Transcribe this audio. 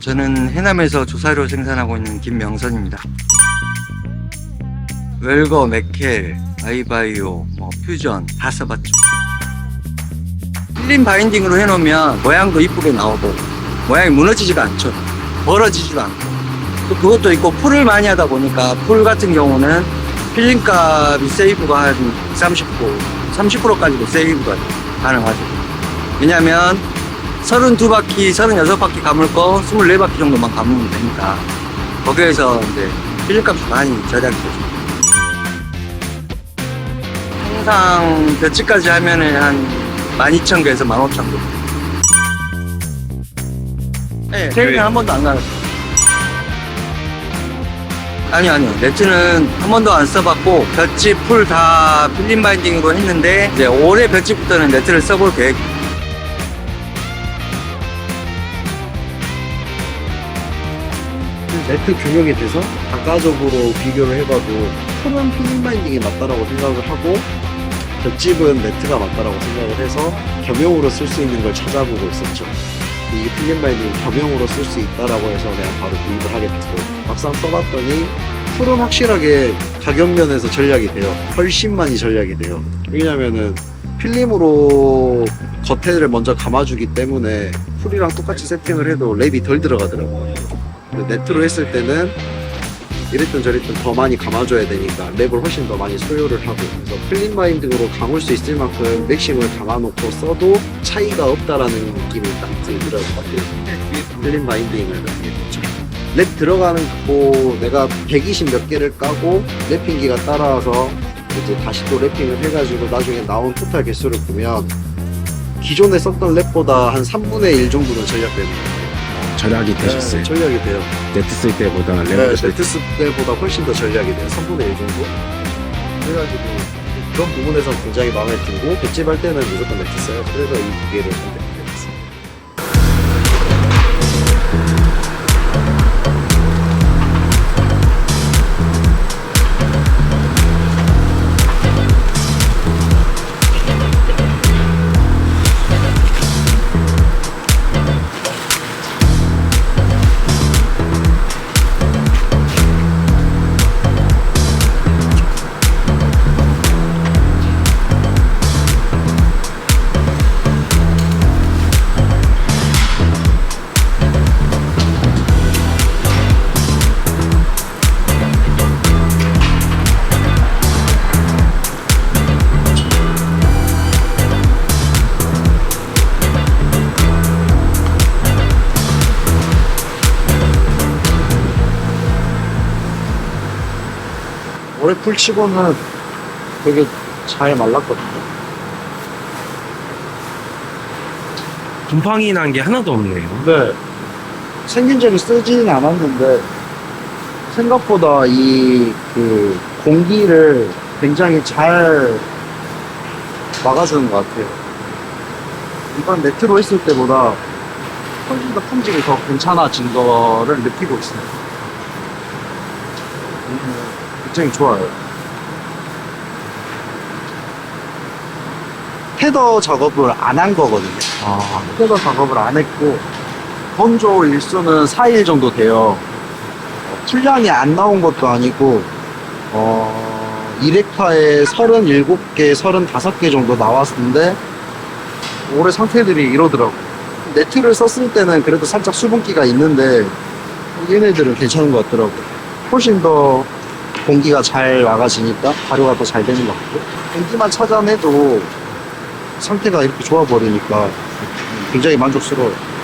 저는 해남에서 조사료 생산하고 있는 김명선입니다. 웰거, 맥켈, 아이바이오, 뭐 퓨전 다 써봤죠. 필름 바인딩으로 해놓으면 모양도 이쁘게 나오고 모양이 무너지지가 않죠. 벌어지지도 않고 또 그것도 있고 풀을 많이 하다 보니까 풀 같은 경우는 필름 값이 세이브가 한 30%, 30%까지도 세이브가 가능하죠. 왜냐면 32바퀴, 36바퀴 감을 거 24바퀴 정도만 감으면 되니까 거기에서 이제 필름값이 많이 절약이 되죠. 항상 볕집까지 하면은 한 12,000개에서 15,000개. 네, 세일은 한 번도 안 나갔어요. 아니요, 아니요. 네트는 한 번도 안 써봤고, 볕집, 풀 다 필름 바인딩으로 했는데, 이제 올해 볕집부터는 네트를 써볼 계획. 네트 균형에 대해서 단가적으로 비교를 해봐도 톤은 필름 바인딩이 맞다라고 생각을 하고 볏집은 네트가 맞다라고 생각을 해서 겸용으로 쓸 수 있는 걸 찾아보고 있었죠. 이 필름 바인딩 겸용으로 쓸 수 있다라고 해서 그냥 바로 구입을 하게 됐고 막상 써봤더니 풀은 확실하게 가격 면에서 전략이 돼요. 훨씬 많이 전략이 돼요. 왜냐면은 필름으로 겉에를 먼저 감아주기 때문에 풀이랑 똑같이 세팅을 해도 랩이 덜 들어가더라고요. 근데 네트로 했을 때는 이랬든 저랬든 더 많이 감아줘야 되니까 랩을 훨씬 더 많이 소요를 하고 그래서 플린 바인딩으로 감을 수 있을 만큼 맥심을 감아놓고 써도 차이가 없다라는 느낌이 딱 들더라고요. 플린 바인딩을 랩 들어가는 거 내가 120 몇 개를 까고 랩핑기가 따라와서 이제 다시 또 랩핑을 해가지고 나중에 나온 토탈 개수를 보면 기존에 썼던 랩보다 한 3분의 1 정도는 거예요. 절약이 되셨어요. 네, 전략이 돼요. 네트 쓸 때보다 네, 때. 네트스 때보다 훨씬 더 전략이 돼요. 3분의 1 정도. 그래가지고 그런 부분에서 굉장히 마음에 들고 배집할 때는 무조건 네트 써요. 그래서 이두 개를 선택 올해 풀치고는 되게 잘 말랐거든요. 곰팡이 난 게 하나도 없네요. 근데 생긴 적이 쓰지는 않았는데 생각보다 이 그 공기를 굉장히 잘 막아주는 것 같아요. 이번 네트로 했을 때보다 훨씬 더 품질이 더 괜찮아진 거를 느끼고 있어요. 음, 굉장히 좋아요. 헤더 작업을 안 한 거거든요. 아, 헤더 작업을 안 했고 건조 일수는 4일 정도 돼요. 어, 풀량이 안 나온 것도 아니고 어, 1렉파에 37개, 35개 정도 나왔는데 올해 상태들이 이러더라고. 네트를 썼을 때는 그래도 살짝 수분기가 있는데 얘네들은 괜찮은 것 같더라고. 훨씬 더 공기가 잘 나가지니까 발효가 더 잘 되는 것 같고 공기만 찾아내도 상태가 이렇게 좋아 버리니까 굉장히 만족스러워요.